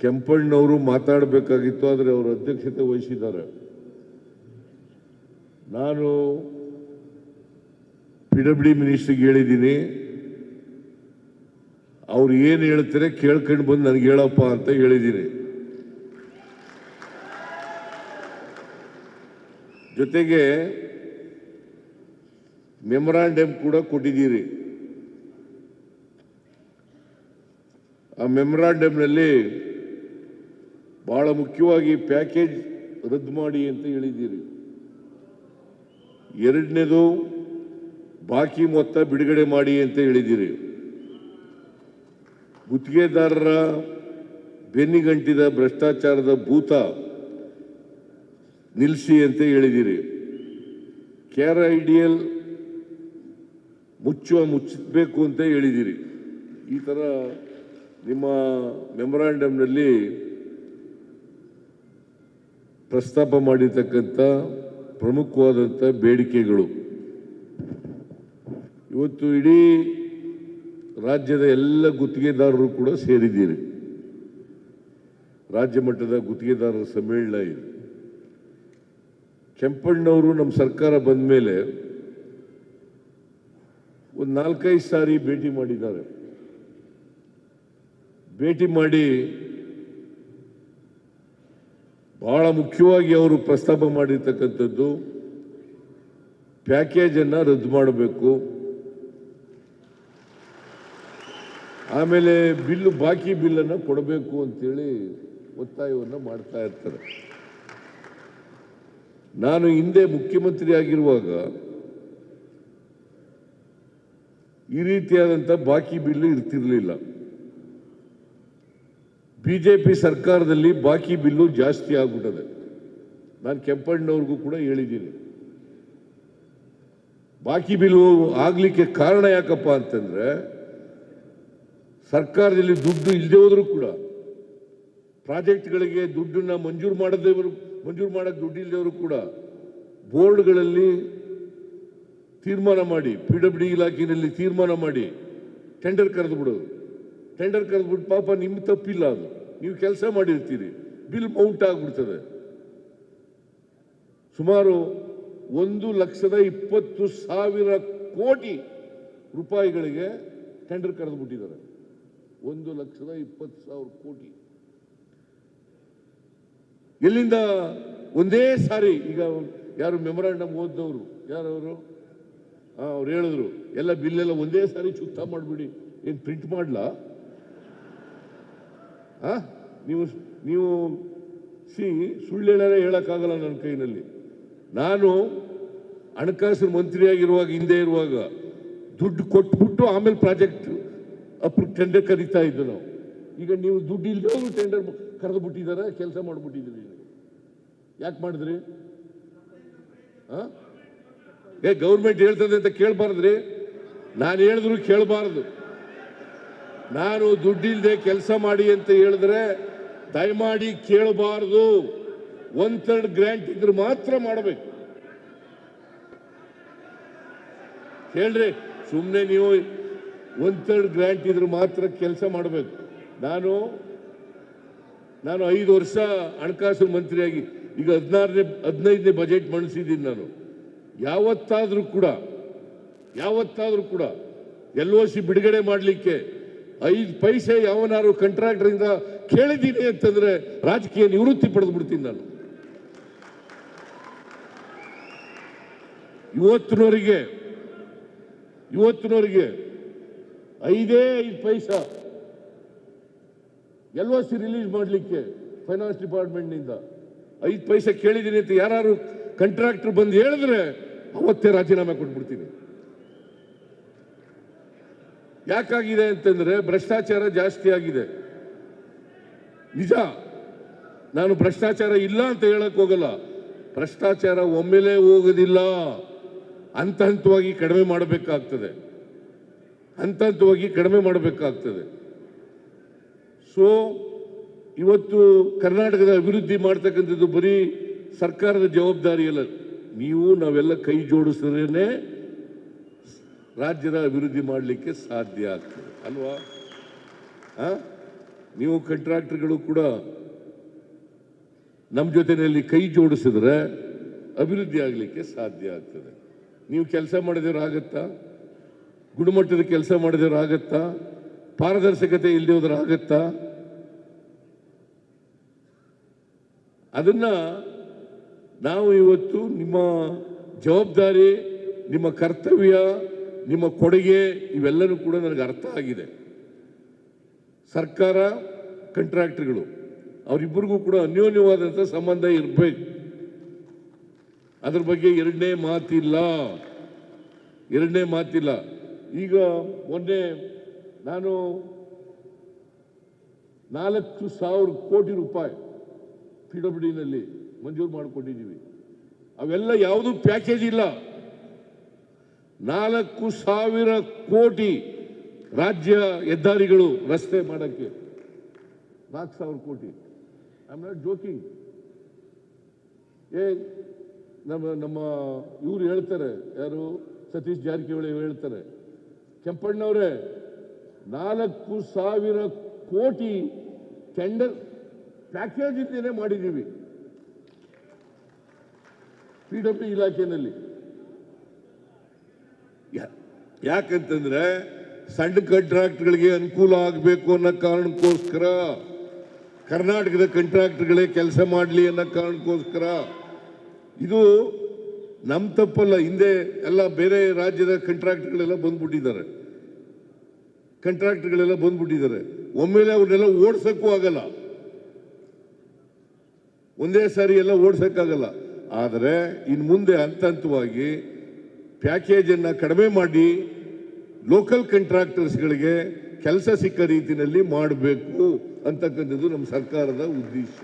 ಕೆಂಪಣ್ಣವರು ಮಾತಾಡಬೇಕಾಗಿತ್ತು, ಆದರೆ ಅವರು ಅಧ್ಯಕ್ಷತೆ ವಹಿಸಿದ್ದಾರೆ. ನಾನು ಪಿ ಡಬ್ಲ್ಯೂ ಮಿನಿಸ್ಟ್ರಿಗೆ ಹೇಳಿದ್ದೀನಿ, ಅವ್ರು ಏನು ಹೇಳ್ತಾರೆ ಕೇಳ್ಕೊಂಡು ಬಂದು ನನಗೆ ಹೇಳಪ್ಪ ಅಂತ ಹೇಳಿದ್ದೀನಿ. ಜೊತೆಗೆ ಮೆಮೊರಾಂಡಮ್ ಕೂಡ ಕೊಟ್ಟಿದ್ದೀರಿ. ಆ ಮೆಮೊರಾಂಡಮ್ನಲ್ಲಿ ಬಹಳ ಮುಖ್ಯವಾಗಿ ಪ್ಯಾಕೇಜ್ ರದ್ದು ಮಾಡಿ ಅಂತ ಹೇಳಿದ್ದೀರಿ. ಎರಡನೇದು ಬಾಕಿ ಮೊತ್ತ ಬಿಡುಗಡೆ ಮಾಡಿ ಅಂತ ಹೇಳಿದ್ದೀರಿ. ಗುತ್ತಿಗೆದಾರರ ಬೆನ್ನಿಗಂಟಿದ ಭ್ರಷ್ಟಾಚಾರದ ಭೂತ ನಿಲ್ಲಿಸಿ ಅಂತ ಹೇಳಿದ್ದೀರಿ. ಕೇರ್ ಐಡಿಯಲ್ ಮುಚ್ಚುವ ಮುಚ್ಚಬೇಕು ಅಂತ ಹೇಳಿದ್ದೀರಿ. ಈ ಥರ ನಿಮ್ಮ ಮೆಮೊರಾಂಡಮ್ನಲ್ಲಿ ಪ್ರಸ್ತಾಪ ಮಾಡಿರ್ತಕ್ಕಂಥ ಪ್ರಮುಖವಾದಂಥ ಬೇಡಿಕೆಗಳು. ಇವತ್ತು ಇಡೀ ರಾಜ್ಯದ ಎಲ್ಲ ಗುತ್ತಿಗೆದಾರರು ಕೂಡ ಸೇರಿದ್ದೀರಿ. ರಾಜ್ಯ ಮಟ್ಟದ ಗುತ್ತಿಗೆದಾರರ ಸಮ್ಮೇಳನ ಇದೆ. ಕೆಂಪಣ್ಣವರು ನಮ್ಮ ಸರ್ಕಾರ ಬಂದ ಮೇಲೆ ಒಂದು ನಾಲ್ಕೈದು ಸಾರಿ ಭೇಟಿ ಮಾಡಿದ್ದಾರೆ. ಭೇಟಿ ಮಾಡಿ ಬಹಳ ಮುಖ್ಯವಾಗಿ ಅವರು ಪ್ರಸ್ತಾಪ ಮಾಡಿರ್ತಕ್ಕಂಥದ್ದು ಪ್ಯಾಕೇಜನ್ನು ರದ್ದು ಮಾಡಬೇಕು. ಆಮೇಲೆ ಬಿಲ್ಲು, ಬಾಕಿ ಬಿಲ್ಲನ್ನು ಕೊಡಬೇಕು ಅಂತೇಳಿ ಒತ್ತಾಯವನ್ನು ಮಾಡ್ತಾ ಇರ್ತಾರೆ. ನಾನು ಹಿಂದೆ ಮುಖ್ಯಮಂತ್ರಿ ಆಗಿರುವಾಗ ಈ ರೀತಿಯಾದಂಥ ಬಾಕಿ ಬಿಲ್ಲು ಇರ್ತಿರ್ಲಿಲ್ಲ. ಬಿಜೆಪಿ ಸರ್ಕಾರದಲ್ಲಿ ಬಾಕಿ ಬಿಲ್ಲು ಜಾಸ್ತಿ ಆಗ್ಬಿಟ್ಟದೆ ನಾನು ಕೆಂಪಣ್ಣವ್ರಿಗೂ ಕೂಡ ಹೇಳಿದ್ದೀನಿ. ಬಾಕಿ ಬಿಲ್ಲು ಆಗಲಿಕ್ಕೆ ಕಾರಣ ಯಾಕಪ್ಪ ಅಂತಂದ್ರೆ, ಸರ್ಕಾರದಲ್ಲಿ ದುಡ್ಡು ಇಲ್ಲದೆ ಹೋದರೂ ಕೂಡ, ಪ್ರಾಜೆಕ್ಟ್ಗಳಿಗೆ ದುಡ್ಡನ್ನ ಮಂಜೂರು ಮಾಡದೇವರು ಮಂಜೂರು ಮಾಡಕ್ಕೆ ದುಡ್ಡು ಇಲ್ಲದವರು ಕೂಡ, ಬೋರ್ಡ್ಗಳಲ್ಲಿ ತೀರ್ಮಾನ ಮಾಡಿ, ಪಿ ಡಬ್ಲ್ಯೂ ಡಿ ಇಲಾಖೆಯಲ್ಲಿ ತೀರ್ಮಾನ ಮಾಡಿ, ಟೆಂಡರ್ ಕರೆದು ಬಿಡೋದು ಟೆಂಡರ್ ಕರೆದ್ಬಿಟ್ಟು ಪಾಪ ನಿಮ್ಮ ತಪ್ಪಿಲ್ಲ ಅದು. ನೀವು ಕೆಲಸ ಮಾಡಿರ್ತೀರಿ. ಬಿಲ್ ಮೌಂಟ್ ಆಗ್ಬಿಡ್ತದೆ. ಸುಮಾರು ಒಂದು ಲಕ್ಷದ ಇಪ್ಪತ್ತು ಸಾವಿರ ಕೋಟಿ ರೂಪಾಯಿಗಳಿಗೆ ಟೆಂಡರ್ ಕರೆದು ಬಿಟ್ಟಿದ್ದಾರೆ. ಒಂದು ಲಕ್ಷದ ಇಪ್ಪತ್ತು ಸಾವಿರ ಕೋಟಿ. ಎಲ್ಲಿಂದ? ಒಂದೇ ಸಾರಿ ಈಗ ಯಾರು ಮೆಮೊರಾಂಡಮ್ ಓದ್ದವರು, ಯಾರವರು? ಅವ್ರು ಹೇಳಿದ್ರು, ಎಲ್ಲ ಬಿಲ್ಲೆಲ್ಲ ಒಂದೇ ಸಾರಿ ಚುತ್ತ ಮಾಡಿಬಿಡಿ. ಏನು ಪ್ರಿಂಟ್ ಮಾಡಲಾ? ನೀವು ನೀವು ಸಿ ಸುಳ್ಳೇನೇ ಹೇಳೋಕ್ಕಾಗಲ್ಲ ನನ್ನ ಕೈನಲ್ಲಿ. ನಾನು ಹಣಕಾಸು ಮಂತ್ರಿಯಾಗಿರುವಾಗ, ಹಿಂದೆ ಇರುವಾಗ ದುಡ್ಡು ಕೊಟ್ಬಿಟ್ಟು ಆಮೇಲೆ ಪ್ರಾಜೆಕ್ಟ್ ಅಪ್ರೂವ್ ಟೆಂಡರ್ ಕರೀತಾ ಇದ್ದು ನಾವು. ಈಗ ನೀವು ದುಡ್ಡು ಇಲ್ಲದೆ ಟೆಂಡರ್ ಕರೆದು ಬಿಟ್ಟಿದ್ದಾರೆ ಕೆಲಸ ಮಾಡಿಬಿಟ್ಟಿದ್ದೀರಿ ಯಾಕೆ ಮಾಡಿದ್ರಿ? ಹಾಂ ಏ, ಗೌರ್ಮೆಂಟ್ ಹೇಳ್ತದೆ ಅಂತ ಕೇಳಬಾರ್ದ್ರಿ. ನಾನು ಹೇಳಿದ್ರು ಕೇಳಬಾರ್ದು. ನಾನು ದುಡ್ಡಿಲ್ಲದೆ ಕೆಲಸ ಮಾಡಿ ಅಂತ ಹೇಳಿದ್ರೆ ದಯಮಾಡಿ ಕೇಳಬಾರ್ದು. ಒನ್ ಥರ್ಡ್ ಗ್ರ್ಯಾಂಟ್ ಇದ್ರೆ ಮಾತ್ರ ಮಾಡಬೇಕು. ಹೇಳ್ರಿ ಸುಮ್ಮನೆ ನೀವು ಒನ್ ಥರ್ಡ್ ಗ್ರ್ಯಾಂಟ್ ಇದ್ರೆ ಮಾತ್ರ ಕೆಲಸ ಮಾಡಬೇಕು. ನಾನು ನಾನು ಐದು ವರ್ಷ ಹಣಕಾಸು ಮಂತ್ರಿಯಾಗಿ ಈಗ ಹದಿನಾರನೇ, ಹದಿನೈದನೇ ಬಜೆಟ್ ಮಂಡಿಸಿದ್ದೀನಿ ನಾನು. ಯಾವತ್ತಾದರೂ ಕೂಡ ಯಾವತ್ತಾದರೂ ಕೂಡ ಎಲ್ ಒ ಸಿ ಬಿಡುಗಡೆ ಮಾಡಲಿಕ್ಕೆ ಐದು ಪೈಸೆ ಯಾವನಾರು ಕಾಂಟ್ರಾಕ್ಟರಿಂದ ಕೇಳಿದ್ದೀನಿ ಅಂತಂದ್ರೆ ರಾಜಕೀಯ ನಿವೃತ್ತಿ ಪಡೆದು ಬಿಡ್ತೀನಿ ನಾನು. ಇವತ್ತಿನವರಿಗೆ ಇವತ್ತಿನವರಿಗೆ ಐದೇ ಐದು paisa L O C release ಮಾಡಲಿಕ್ಕೆ ಫೈನಾನ್ಸ್ ಡಿಪಾರ್ಟ್ಮೆಂಟ್ನಿಂದ ಐದು ಪೈಸೆ ಕೇಳಿದ್ದೀನಿ ಅಂತ ಯಾರು ಕಾಂಟ್ರಾಕ್ಟರ್ ಬಂದು ಹೇಳಿದ್ರೆ ಅವತ್ತೇ ರಾಜೀನಾಮೆ ಕೊಟ್ಬಿಡ್ತೀನಿ. ಯಾಕಾಗಿದೆ ಅಂತಂದ್ರೆ ಭ್ರಷ್ಟಾಚಾರ ಜಾಸ್ತಿ ಆಗಿದೆ. ನಿಜ. ನಾನು ಭ್ರಷ್ಟಾಚಾರ ಇಲ್ಲ ಅಂತ ಹೇಳಕ್ ಹೋಗಲ್ಲ. ಭ್ರಷ್ಟಾಚಾರ ಒಮ್ಮೆಲೇ ಹೋಗೋದಿಲ್ಲ. ಹಂತ ಹಂತವಾಗಿ ಕಡಿಮೆ ಮಾಡಬೇಕಾಗ್ತದೆ. ಹಂತ ಹಂತವಾಗಿ ಕಡಿಮೆ ಮಾಡಬೇಕಾಗ್ತದೆ. ಸೊ ಇವತ್ತು ಕರ್ನಾಟಕದ ಅಭಿವೃದ್ಧಿ ಮಾಡ್ತಕ್ಕಂಥದ್ದು ಬರೀ ಸರ್ಕಾರದ ಜವಾಬ್ದಾರಿ ಅಲ್ಲ ನೀವು ನಾವೆಲ್ಲ ಕೈ ಜೋಡಿಸಿದ್ರೇನೆ ರಾಜ್ಯದ ಅಭಿವೃದ್ಧಿ ಮಾಡಲಿಕ್ಕೆ ಸಾಧ್ಯ ಆಗ್ತದೆ. ಅಲ್ವಾ? ನೀವು ಕಂಟ್ರಾಕ್ಟರ್ಗಳು ಕೂಡ ನಮ್ಮ ಜೊತೆಯಲ್ಲಿ ಕೈ ಜೋಡಿಸಿದ್ರೆ ಅಭಿವೃದ್ಧಿ ಆಗಲಿಕ್ಕೆ ಸಾಧ್ಯ ಆಗ್ತದೆ. ನೀವು ಕೆಲಸ ಮಾಡಿದ್ರೆ ಆಗತ್ತಾ ಗುಣಮಟ್ಟದ ಕೆಲಸ ಮಾಡಿದ್ರೆ ಆಗತ್ತಾ ಪಾರದರ್ಶಕತೆ ಇಲ್ಲದೇ ಆಗತ್ತಾ ಅದನ್ನ ನಾವು ಇವತ್ತು ನಿಮ್ಮ ಜವಾಬ್ದಾರಿ, ನಿಮ್ಮ ಕರ್ತವ್ಯ ನಿಮ್ಮ ಕೊಡುಗೆ ಇವೆಲ್ಲನೂ ಕೂಡ ನನಗೆ ಅರ್ಥ ಆಗಿದೆ. ಸರ್ಕಾರ ಕಂಟ್ರಾಕ್ಟರ್ಗಳು ಅವರಿಬ್ಬರಿಗೂ ಕೂಡ ಅನ್ಯೋನ್ಯವಾದಂಥ ಸಂಬಂಧ ಇರಬೇಕು. ಅದ್ರ ಬಗ್ಗೆ ಎರಡನೇ ಮಾತಿಲ್ಲ. ಎರಡನೇ ಮಾತಿಲ್ಲ. ಈಗ ಮೊನ್ನೆ ನಾನು ನಾಲ್ಕು ಸಾವಿರ ಕೋಟಿ ರೂಪಾಯಿ ಪಿ ಡಬ್ಲ್ಯೂ ಡಿನಲ್ಲಿ ಮಂಜೂರು ಮಾಡಿಕೊಂಡಿದ್ದೀವಿ. ಅವೆಲ್ಲ ಯಾವುದೂ ಪ್ಯಾಕೇಜ್ ಇಲ್ಲ. ನಾಲ್ಕು ಸಾವಿರ ಕೋಟಿ ರಾಜ್ಯ ಹೆದ್ದಾರಿಗಳು ರಸ್ತೆ ಮಾಡೋಕ್ಕೆ. ನಾಲ್ಕು ಸಾವಿರ ಕೋಟಿ. ಐ ನಾಟ್ ಜೋಕಿಂಗ್ ಏ ನಮ್ಮ ನಮ್ಮ ಇವ್ರು ಹೇಳ್ತಾರೆ, ಯಾರು? ಸತೀಶ್ ಜಾರಕಿಹೊಳಿ ಹೇಳ್ತಾರೆ, ಕೆಂಪಣ್ಣವರೇ, ನಾಲ್ಕು ಸಾವಿರ ಕೋಟಿ ಟೆಂಡರ್ ಪ್ಯಾಕೇಜ್ ಇದ್ದೇನೆ ಮಾಡಿದ್ದೀವಿ. ಪಿ ಡಬ್ಲ್ಯೂ ಇಲಾಖೆಯಲ್ಲಿ. ಯಾಕಂತಂದ್ರೆ ಸಣ್ಣ ಕಾಂಟ್ರಾಕ್ಟ್ಗಳಿಗೆ ಅನುಕೂಲ ಆಗಬೇಕು ಅನ್ನೋ ಕಾರಣಕ್ಕೋಸ್ಕರ ಕರ್ನಾಟಕದ ಕಾಂಟ್ರಾಕ್ಟ್ಗಳೇ ಕೆಲಸ ಮಾಡಲಿ ಅನ್ನೋ ಕಾರಣಕ್ಕೋಸ್ಕರ ಇದು ನಮ್ಮ ತಪ್ಪಲ್ಲ, ಹಿಂದೆ ಎಲ್ಲ ಬೇರೆ ರಾಜ್ಯದ ಕಾಂಟ್ರಾಕ್ಟ್ಗಳೆಲ್ಲ ಬಂದ್ಬಿಟ್ಟಿದ್ದಾರೆ. ಕಾಂಟ್ರಾಕ್ಟ್ಗಳೆಲ್ಲ ಬಂದ್ಬಿಟ್ಟಿದ್ದಾರೆ. ಒಮ್ಮೆಲೆ ಅವ್ರನ್ನೆಲ್ಲ ಓಡ್ಸಕ್ಕೂ ಆಗಲ್ಲ. ಒಂದೇ ಸಾರಿ ಎಲ್ಲ ಓಡ್ಸಕ್ಕಾಗಲ್ಲ. ಆದರೆ ಇನ್ನು ಮುಂದೆ ಹಂತ ಹಂತವಾಗಿ ಪ್ಯಾಕೇಜನ್ನು ಕಡಿಮೆ ಮಾಡಿ ಲೋಕಲ್ ಕಂಟ್ರಾಕ್ಟರ್ಸ್ಗಳಿಗೆ ಕೆಲಸ ಸಿಕ್ಕ ರೀತಿಯಲ್ಲಿ ಮಾಡಬೇಕು ಅಂತಕ್ಕಂಥದ್ದು ನಮ್ಮ ಸರ್ಕಾರದ ಉದ್ದೇಶ.